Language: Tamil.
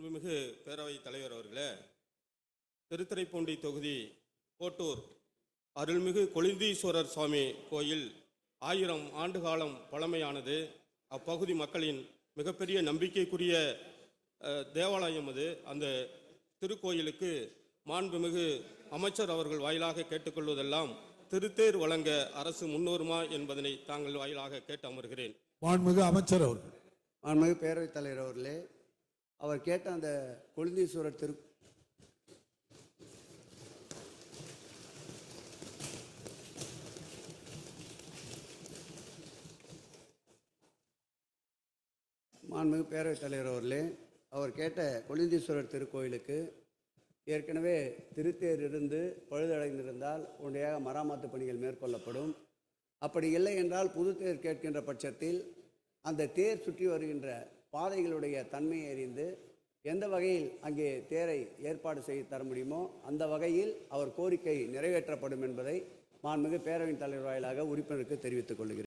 அன்புமிகு பேரவைத் தலைவர் அவர்களே திருத்துறைப்பூண்டி தொகுதி கோட்டூர் அருள்மிகு கொளிந்தீஸ்வரர் சுவாமி கோயில் ஆயிரம் ஆண்டு காலம் பழமையானது. அப்பகுதி மக்களின் மிகப்பெரிய நம்பிக்கைக்குரிய தேவாலயம் அது. அந்த திருக்கோயிலுக்கு மாண்புமிகு அமைச்சர் அவர்கள் வாயிலாக கேட்டுக்கொள்வதெல்லாம் திருத்தேர் வழங்க அரசு முன்வருமா என்பதனை தாங்கள் வாயிலாக கேட்டு அமர்கிறேன். மாண்புமிகு அமைச்சர் அவர்கள். மாண்புமிகு பேரவைத் தலைவர் அவர்களே அவர் கேட்ட அந்த கொழுந்தீஸ்வரர் திரு மாண்புமிகு பேரவைத் தலைவர் அவர்களே அவர் கேட்ட கொழுந்தீஸ்வரர் திருக்கோயிலுக்கு ஏற்கனவே திருத்தேர் இருந்து பழுதடைந்திருந்தால் உடனடியாக மராமத்து பணிகள் மேற்கொள்ளப்படும். அப்படி இல்லை என்றால் புது தேர் கேட்கின்ற பட்சத்தில் அந்த தேர் சுற்றி வருகின்ற பாதைகளுடைய தன்மையை அறிந்து எந்த வகையில் அங்கே தேரை ஏற்பாடு செய்து தர முடியுமோ அந்த வகையில் அவர் கோரிக்கை நிறைவேற்றப்படும் என்பதை மாண்புமிகு பேரவையின் தலைவர் வாயிலாக உறுப்பினருக்கு தெரிவித்துக் கொள்கிறேன்.